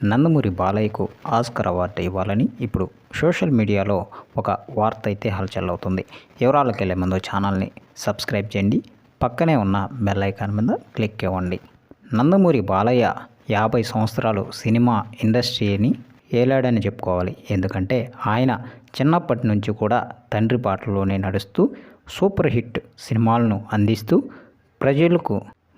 Nandamuri బాలయ్యకు Oscar award ఇవ్వాలని ఇప్పుడు social మీడియాలో ఒక వార్త అయితే హల్చల్ అవుతుంది వివరాలకు వెళ్ళే ముందు ఛానల్ని సబ్స్క్రైబ్ చేయండి. పక్కనే ఉన్న బెల్ ఐకాన్ మీద క్లిక్ ఇవ్వండి. నందమూరి బాలయ్య యాభై సంవత్సరాలు సినిమా ఇండస్ట్రీని ఏలాడని చెప్పుకోవాలి. ఎందుకంటే ఆయన చిన్నప్పటి నుంచి కూడా తండ్రి పాటలోనే నడుస్తూ సూపర్ హిట్ సినిమాలను అందిస్తూ ప్రజలకు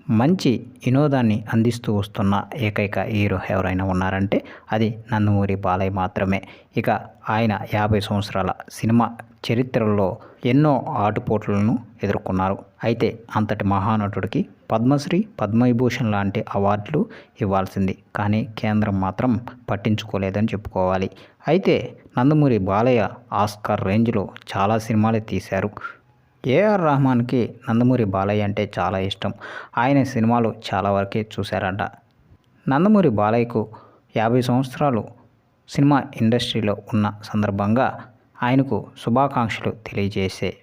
మంచి వినోదాన్ని అందిస్తూ వస్తున్న ఏకైక హీరో ఎవరైనా ఉన్నారంటే అది నందమూరి బాలయ్య మాత్రమే. ఇక ఆయన యాభై సంవత్సరాల సినిమా చరిత్రలో ఎన్నో ఆటుపోట్లను ఎదుర్కొన్నారు. అయితే అంతటి మహానటుడికి పద్మశ్రీ పద్మవిభూషణ్ లాంటి అవార్డులు ఇవ్వాల్సింది. కానీ కేంద్రం మాత్రం పట్టించుకోలేదని చెప్పుకోవాలి. అయితే నందమూరి బాలయ్య ఆస్కార్ రేంజ్లో చాలా సినిమాలు తీశారు. ఏఆర్ రహమాన్కి నందమూరి బాలయ్య అంటే చాలా ఇష్టం. ఆయన సినిమాలు చాలా వరకే చూశారంట. నందమూరి బాలయ్యకు యాభై సంవత్సరాలు సినిమా ఇండస్ట్రీలో ఉన్న సందర్భంగా ఆయనకు శుభాకాంక్షలు తెలియజేసే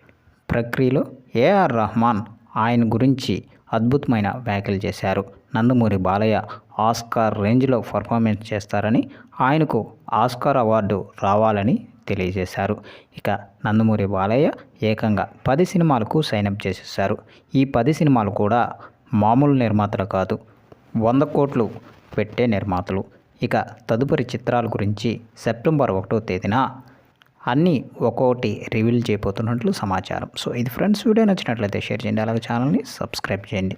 ప్రక్రియలో ఏఆర్ రహమాన్ ఆయన గురించి అద్భుతమైన వ్యాఖ్యలు చేశారు. నందమూరి బాలయ్య ఆస్కార్ రేంజ్లో పర్ఫార్మెన్స్ చేస్తారని ఆయనకు ఆస్కార్ అవార్డు రావాలని తెలియజేశారు. ఇక నందమూరి బాలయ్య ఏకంగా పది సినిమాలకు సైనప్ చేసేసారు ఈ పది సినిమాలు కూడా మామూలు నిర్మాతలు కాదు వంద కోట్లు పెట్టే నిర్మాతలు. ఇక తదుపరి చిత్రాల గురించి సెప్టెంబర్ ఒకటో తేదీన అన్నీ ఒక్కొక్కటి రివీల్ చేయబోతున్నట్లు సమాచారం. సో ఇది ఫ్రెండ్స్ వీడియో నచ్చినట్లయితే షేర్ చేయండి. అలాగే ఛానల్ని సబ్స్క్రైబ్ చేయండి.